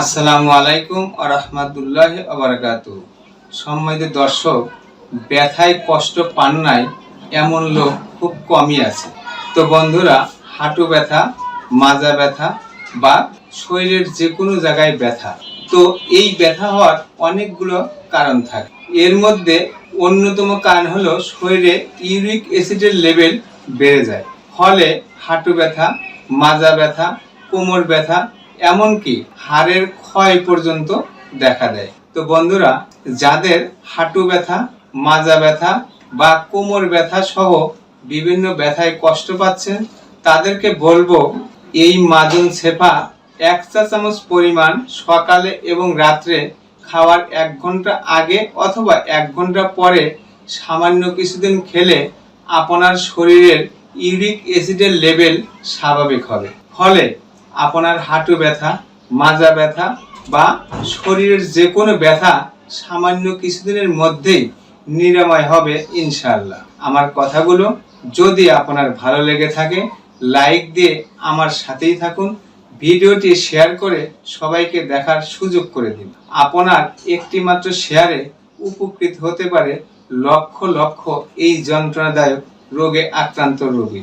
আসসালামু আলাইকুম আরহামাতুল্লাহ আবরকাত সম্মানিত দর্শক, ব্যথায় কষ্ট পান নাই এমন লোক খুব কমই আছে। তো বন্ধুরা, হাঁটু ব্যথা, মাজা ব্যথা বা শরীরের যে কোনো জায়গায় ব্যথা, তো এই ব্যথা হওয়ার অনেকগুলো কারণ থাকে। এর মধ্যে অন্যতম কারণ হলো শরীরে ইউরিক অ্যাসিডের লেভেল বেড়ে যায়। ফলে হাঁটু ব্যথা, মাজা ব্যথা, কোমর ব্যথা এমনকি হাড়ের ক্ষয় পর্যন্ত দেখা দেয়। তো বন্ধুরা, যাদের হাঁটু ব্যথা, মাজা ব্যথা বা কোমর ব্যথা সহ বিভিন্ন ব্যথায় কষ্ট পাচ্ছেন, তাদেরকে বলব এই মাজন ছেপা এক চা চামচ পরিমাণ সকালে এবং রাত্রে খাওয়ার এক ঘণ্টা আগে অথবা এক ঘণ্টা পরে সামান্য কিছুদিন খেলে আপনার শরীরের ইউরিক অ্যাসিডের লেভেল স্বাভাবিক হবে। ফলে আপনার হাঁটু ব্যথা, মাজা ব্যথা বা শরীরের যে কোনো ব্যথা সামান্য কিছুদিনের মধ্যেই নিরাময় হবে ইনশাল্লাহ আমার কথাগুলো যদি আপনার ভালো লেগে থাকে, লাইক দিয়ে আমার সাথেই থাকুন। ভিডিওটি শেয়ার করে সবাইকে দেখার সুযোগ করে দিন। আপনার একটি মাত্র শেয়ারে উপকৃত হতে পারে লক্ষ লক্ষ এই যন্ত্রণাদায়ক রোগে আক্রান্ত রোগী।